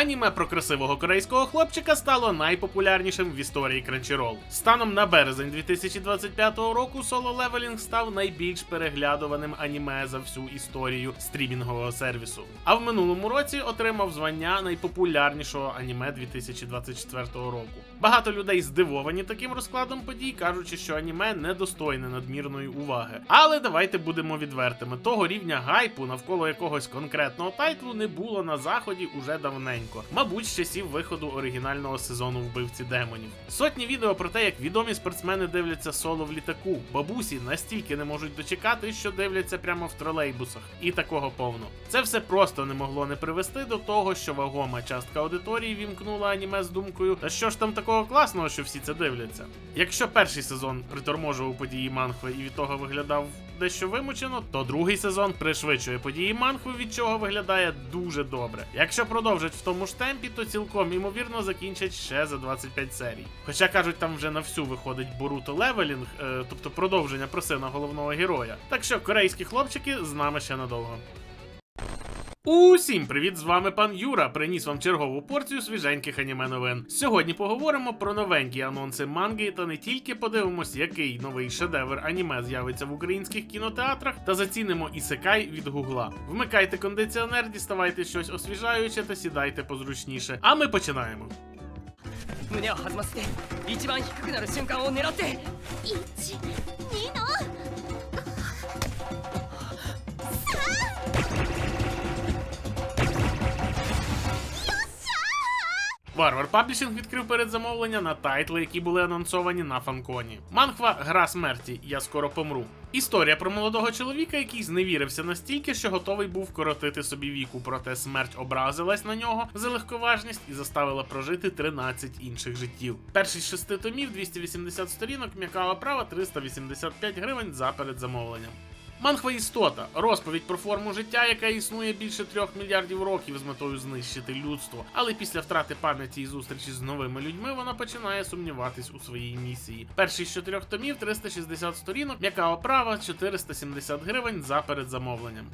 Аніме про красивого корейського хлопчика стало найпопулярнішим в історії Crunchyroll. Станом на березень 2025 року Solo Leveling став найбільш переглядуваним аніме за всю історію стрімінгового сервісу. А в минулому році отримав звання найпопулярнішого аніме 2024 року. Багато людей здивовані таким розкладом подій, кажучи, що аніме недостойне надмірної уваги. Але давайте будемо відвертими: того рівня гайпу навколо якогось конкретного тайтлу не було на заході уже давненько, мабуть, з часів виходу оригінального сезону вбивці демонів. Сотні відео про те, як відомі спортсмени дивляться соло в літаку. Бабусі настільки не можуть дочекати, що дивляться прямо в тролейбусах, і такого повно. Це все просто не могло не привести до того, що вагома частка аудиторії вімкнула аніме з думкою, та що ж там такого класного, що всі це дивляться. Якщо перший сезон приторможував події манхви і від того виглядав дещо вимучено, то другий сезон пришвидшує події манхви, від чого виглядає дуже добре. Якщо продовжать в тому ж темпі, то цілком імовірно закінчать ще за 25 серій. Хоча кажуть, там вже на всю виходить Боруто Левелінг, е, тобто продовження про сина головного героя. Так що корейські хлопчики з нами ще надовго. Усім привіт! З вами пан Юра. Приніс вам чергову порцію свіженьких аніме новин. Сьогодні поговоримо про новенькі анонси манги та не тільки подивимось, який новий шедевр аніме з'явиться в українських кінотеатрах, та зацінимо ісекай від гугла. Вмикайте кондиціонер, діставайте щось освіжаюче та сідайте позручніше. А ми починаємо. 胸 Варвар Паблішинг відкрив передзамовлення на тайтли, які були анонсовані на фанконі. Манхва Гра смерті. Я скоро помру. Історія про молодого чоловіка, який зневірився настільки, що готовий був коротити собі віку, проте смерть образилась на нього за легковажність і заставила прожити 13 інших життів. Перший шести томів 280 сторінок, м'яка оправа 385 гривень за передзамовленням. Манхва істота розповідь про форму життя, яка існує більше трьох мільярдів років з метою знищити людство. Але після втрати пам'яті і зустрічі з новими людьми вона починає сумніватись у своїй місії. Перший з чотирьох томів 360 сторінок, м'яка оправа 470 гривень за передзамовленням.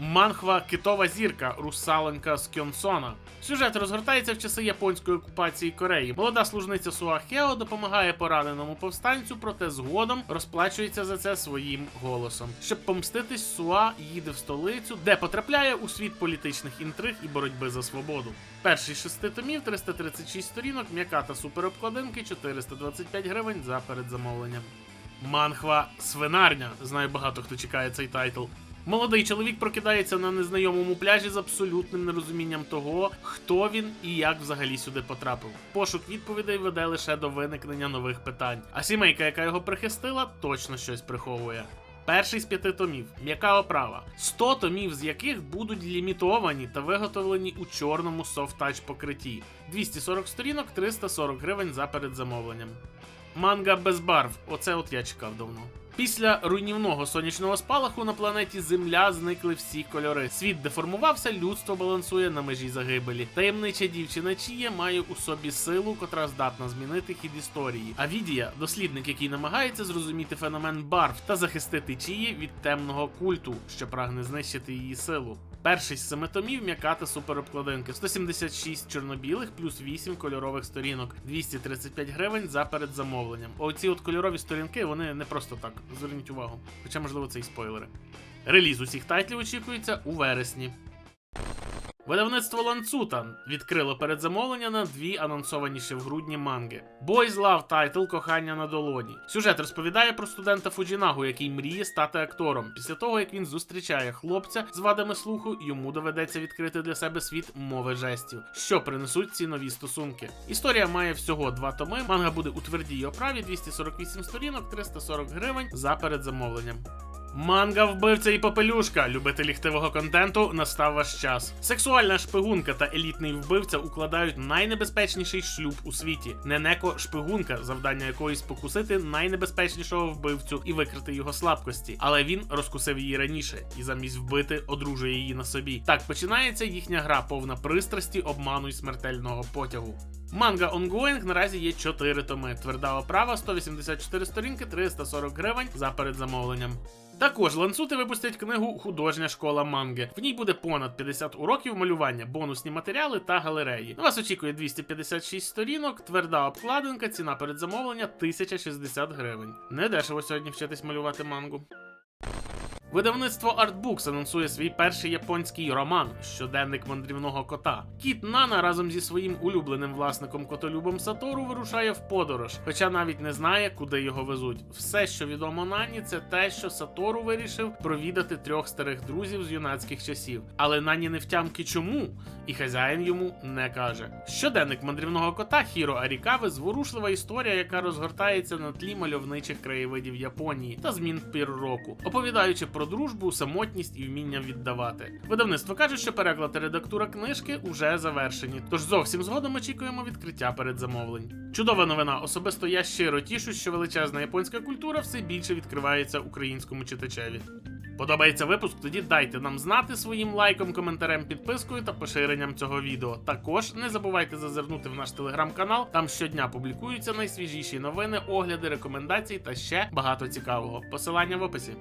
Манхва Китова зірка русаленка з Кьонсона. Сюжет розгортається в часи японської окупації Кореї. Молода служниця Суа Хео допомагає пораненому повстанцю, проте згодом розплачується за це своїм голосом. Щоб помститись, Суа їде в столицю, де потрапляє у світ політичних інтриг і боротьби за свободу. Перший шести томів 336 сторінок, м'яка та суперобкладинки 425 гривень за передзамовленням. Манхва Свинарня. Знаю багато хто чекає цей тайтл. Молодий чоловік прокидається на незнайомому пляжі з абсолютним нерозумінням того, хто він і як взагалі сюди потрапив. Пошук відповідей веде лише до виникнення нових питань. А сімейка, яка його прихистила, точно щось приховує. Перший з п'яти томів м'яка оправа, 100 томів з яких будуть лімітовані та виготовлені у чорному софт-тач покритті. 240 сторінок, 340 гривень за передзамовленням. Манга без барв. Оце от я чекав давно. Після руйнівного сонячного спалаху на планеті Земля зникли всі кольори. Світ деформувався, людство балансує на межі загибелі. Таємнича дівчина Чія має у собі силу, котра здатна змінити хід історії. А Відія дослідник, який намагається зрозуміти феномен барв та захистити Чії від темного культу, що прагне знищити її силу. Перший з семи томів м'яка суперобкладинки 176 чорно-білих плюс 8 кольорових сторінок, 235 гривень за передзамовленням. Оці от кольорові сторінки вони не просто так. Зверніть увагу. Хоча, можливо, це і спойлери. Реліз усіх тайтлів очікується у вересні. Видавництво Ланцутан відкрило передзамовлення на дві анонсовані ще в грудні манги. Boys Love тайтл Кохання на долоні. Сюжет розповідає про студента Фуджінагу, який мріє стати актором. Після того, як він зустрічає хлопця з вадами слуху, йому доведеться відкрити для себе світ мови жестів, що принесуть ці нові стосунки. Історія має всього два томи. Манга буде у твердій оправі 248 сторінок, 340 гривень за передзамовленням. Манга вбивця і попелюшка. Любителі хтивого контенту настав ваш час. Сексуальна шпигунка та елітний вбивця укладають найнебезпечніший шлюб у світі. Ненеко шпигунка, завдання якої спокусити найнебезпечнішого вбивцю і викрити його слабкості. Але він розкусив її раніше і замість вбити одружує її на собі. Так починається їхня гра, повна пристрасті, обману й смертельного потягу. Манга Ongoing наразі є 4 томи. Тверда оправа 184 сторінки, 340 гривень за передзамовленням. Також ланцути випустять книгу Художня школа манги. В ній буде понад 50 уроків малювання, бонусні матеріали та галереї. На вас очікує 256 сторінок, тверда обкладинка, ціна передзамовлення 1060 гривень. Не дешево сьогодні вчитись малювати мангу. Видавництво Artbooks анонсує свій перший японський роман Щоденник мандрівного кота. Кіт Нана разом зі своїм улюбленим власником котолюбом Сатору вирушає в подорож, хоча навіть не знає, куди його везуть. Все, що відомо Нані, це те, що Сатору вирішив провідати трьох старих друзів з юнацьких часів. Але Нані не втямки чому, і хазяїн йому не каже. Щоденник мандрівного кота Хіро Арікави зворушлива історія, яка розгортається на тлі мальовничих краєвидів Японії та змін пір року, оповідаючи про дружбу, самотність і вміння віддавати. Видавництво каже, що переклад і редактура книжки уже завершені, тож зовсім згодом очікуємо відкриття передзамовлень. Чудова новина. Особисто я щиро тішу, що величезна японська культура все більше відкривається українському читачеві. Подобається випуск? Тоді дайте нам знати своїм лайком, коментарем, підпискою та поширенням цього відео. Також не забувайте зазирнути в наш телеграм-канал. Там щодня публікуються найсвіжіші новини, огляди, рекомендації та ще багато цікавого. Посилання в описі.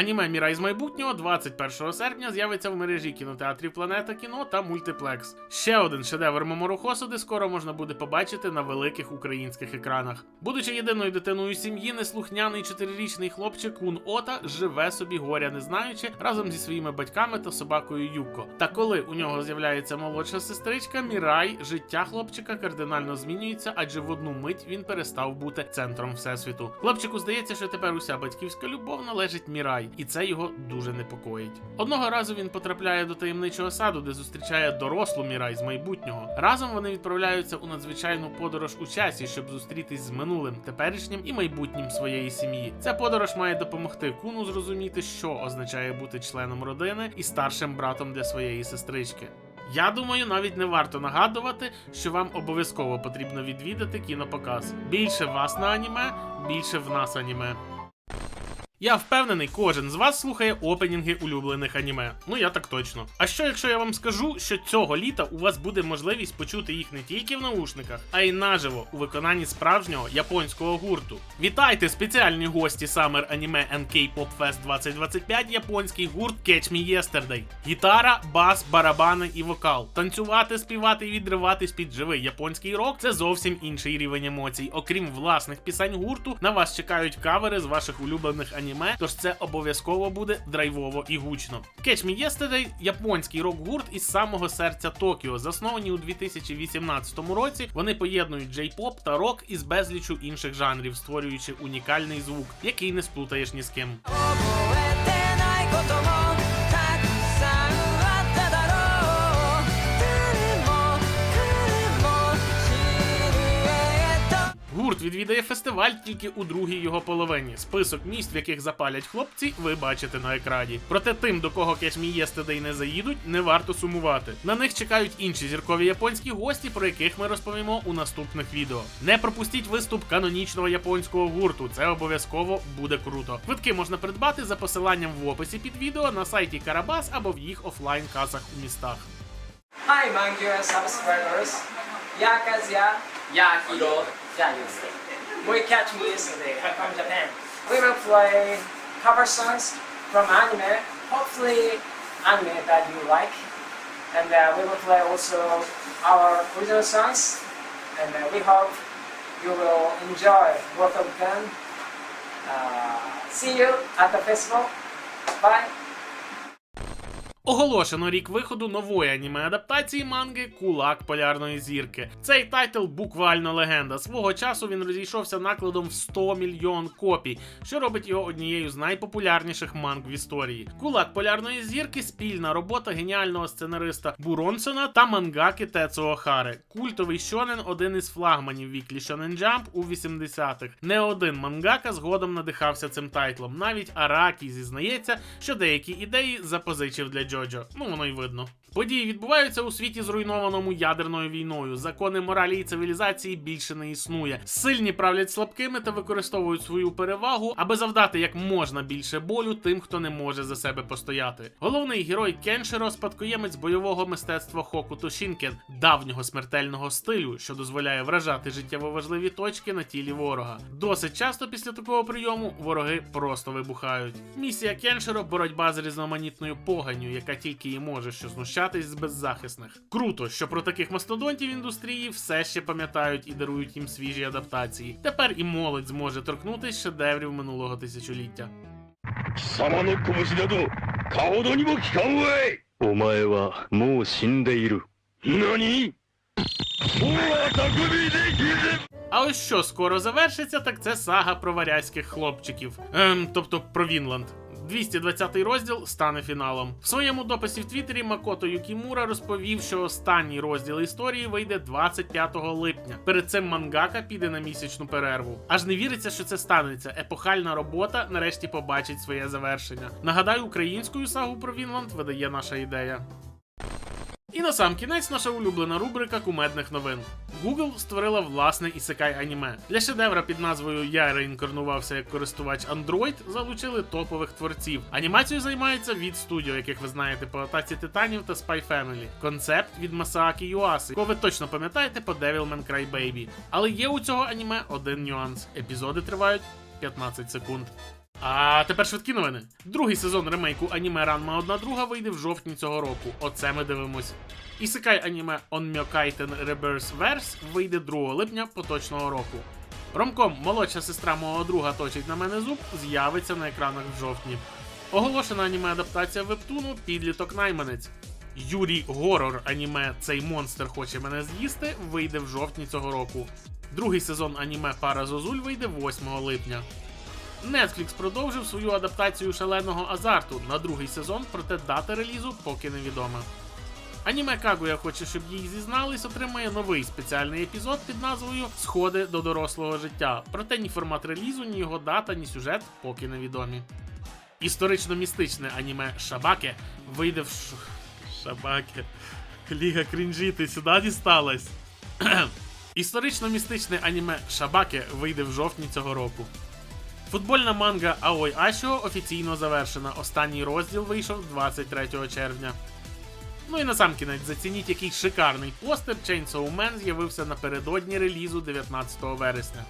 Аніме Мірай з майбутнього 21 серпня з'явиться в мережі кінотеатрів Планета кіно та Мультиплекс. Ще один шедевр Момору Хосоди скоро можна буде побачити на великих українських екранах. Будучи єдиною дитиною сім'ї, неслухняний чотирирічний хлопчик Кун Ота живе собі горя не знаючи разом зі своїми батьками та собакою Юко. Та коли у нього з'являється молодша сестричка Мірай, життя хлопчика кардинально змінюється, адже в одну мить він перестав бути центром всесвіту. Хлопчику здається, що тепер уся батьківська любов належить Мірай, і це його дуже непокоїть. Одного разу він потрапляє до таємничого саду, де зустрічає дорослу Мірай з майбутнього. Разом вони відправляються у надзвичайну подорож у часі, щоб зустрітись з минулим, теперішнім і майбутнім своєї сім'ї. Ця подорож має допомогти Куну зрозуміти, що означає бути членом родини і старшим братом для своєї сестрички. Я думаю, навіть не варто нагадувати, що вам обов'язково потрібно відвідати кінопоказ. Більше вас на аніме, більше в нас аніме. Я впевнений, кожен з вас слухає опенінги улюблених аніме. Ну я так точно. А що якщо я вам скажу, що цього літа у вас буде можливість почути їх не тільки в наушниках, а й наживо у виконанні справжнього японського гурту? Вітайте спеціальні гості Summer Anime and K-Pop Fest 2025 японський гурт Catch Me Yesterday. Гітара, бас, барабани і вокал. Танцювати, співати і відриватись під живий японський рок це зовсім інший рівень емоцій. Окрім власних пісень гурту, на вас чекають кавери з ваших улюблених аніме, тож це обов'язково буде драйвово і гучно. Catch Me Yesterday – японський рок-гурт із самого серця Токіо. Засновані у 2018 році, вони поєднують джей-поп та рок із безлічу інших жанрів, створюючи унікальний звук, який не сплутаєш ні з ким. Гурт відвідає фестиваль тільки у другій його половині. Список місць, в яких запалять хлопці, ви бачите на екрані. Проте тим, до кого Yesterday не заїдуть, не варто сумувати. На них чекають інші зіркові японські гості, про яких ми розповімо у наступних відео. Не пропустіть виступ канонічного японського гурту. Це обов'язково буде круто. Квитки можна придбати за посиланням в описі під відео на сайті Карабас або в їх офлайн касах у містах. Hi, Mangura subscribers. Ya Kazuya. Ya Hiro. Yusuke. We catch me yesterday from Japan. We will play cover songs from anime. Hopefully, anime that you like. And uh, we will play also our original songs. And uh, we hope you will enjoy both of them. Uh, see you at the festival. Bye. Оголошено рік виходу нової аніме-адаптації манги Кулак полярної зірки. Цей тайтл буквально легенда. Свого часу він розійшовся накладом в 100 мільйон копій, що робить його однією з найпопулярніших манг в історії. Кулак полярної зірки спільна робота геніального сценариста Буронсона та мангаки Тецуо Хари. Культовий щонен один із флагманів Віклі Shonen Jump у 80-х. Не один мангака згодом надихався цим тайтлом. Навіть Аракі зізнається, що деякі ідеї запозичив для Джоджо. Ну воно й видно. Події відбуваються у світі, зруйнованому ядерною війною. Закони моралі і цивілізації більше не існує. Сильні правлять слабкими та використовують свою перевагу, аби завдати як можна більше болю тим, хто не може за себе постояти. Головний герой Кенширо спадкоємець бойового мистецтва Хокуто Шінкен, давнього смертельного стилю, що дозволяє вражати життєво важливі точки на тілі ворога. Досить часто після такого прийому вороги просто вибухають. Місія Кенширо боротьба з різноманітною поганню, яка тільки і може що знущатись з беззахисних. Круто, що про таких мастодонтів індустрії все ще пам'ятають і дарують їм свіжі адаптації. Тепер і молодь зможе торкнутися шедеврів минулого тисячоліття. А ось що скоро завершиться, так це сага про варязьких хлопчиків. Ем, Тобто про Вінланд. 220 розділ стане фіналом. В своєму дописі в Твіттері Макото Юкімура розповів, що останній розділ історії вийде 25 липня. Перед цим мангака піде на місячну перерву. Аж не віриться, що це станеться. Епохальна робота нарешті побачить своє завершення. Нагадаю, українською сагу про Вінланд видає наша ідея. І на сам кінець наша улюблена рубрика кумедних новин. Google створила власне ісекай аніме. Для шедевра під назвою Я реінкарнувався як користувач Android залучили топових творців. Анімацією займаються від студіо, яких ви знаєте по атаці титанів та Spy Family. Концепт від Масаакі Юаси, кого ви точно пам'ятаєте по Devilman Crybaby. Але є у цього аніме один нюанс: епізоди тривають 15 секунд. А тепер швидкі новини. Другий сезон ремейку аніме Ранма 1 друга вийде в жовтні цього року. Оце ми дивимось. Ісекай аніме Myokaiten Reverse Verse вийде 2 липня поточного року. Ромком молодша сестра мого друга точить на мене зуб з'явиться на екранах в жовтні. Оголошена аніме адаптація вебтуну Підліток найманець. Юрій Горор аніме Цей монстр хоче мене з'їсти вийде в жовтні цього року. Другий сезон аніме Пара Зозуль вийде 8 липня. Netflix продовжив свою адаптацію шаленого азарту на другий сезон, проте дата релізу поки невідома. Аніме Кагуя хоче, щоб їй зізнались, отримає новий спеціальний епізод під назвою Сходи до дорослого життя. Проте ні формат релізу, ні його дата, ні сюжет поки невідомі. Історично-містичне аніме Шабаке вийде в ш... Шабаке. Ліга крінжі, ти сюди дісталась. Історично-містичне аніме Шабаке вийде в жовтні цього року. Футбольна манга Аой Ашіо офіційно завершена. Останній розділ вийшов 23 червня. Ну і насамкінець зацініть, який шикарний постер Chainsaw Man з'явився напередодні релізу 19 вересня.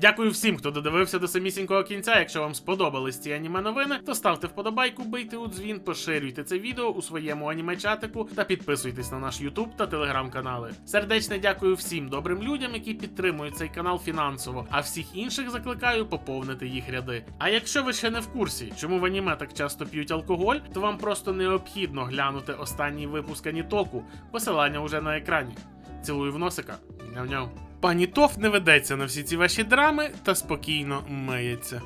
Дякую всім, хто додивився до самісінького кінця. Якщо вам сподобались ці аніме новини, то ставте вподобайку, бийте у дзвін, поширюйте це відео у своєму аніме-чатику та підписуйтесь на наш YouTube та Telegram канали. Сердечне дякую всім добрим людям, які підтримують цей канал фінансово, а всіх інших закликаю поповнити їх ряди. А якщо ви ще не в курсі, чому в аніме так часто п'ють алкоголь, то вам просто необхідно глянути останній випуск Анітоку. Посилання уже на екрані. Цілую в носика. Няв-няв. Пані Тоф не ведеться на всі ці ваші драми та спокійно миється.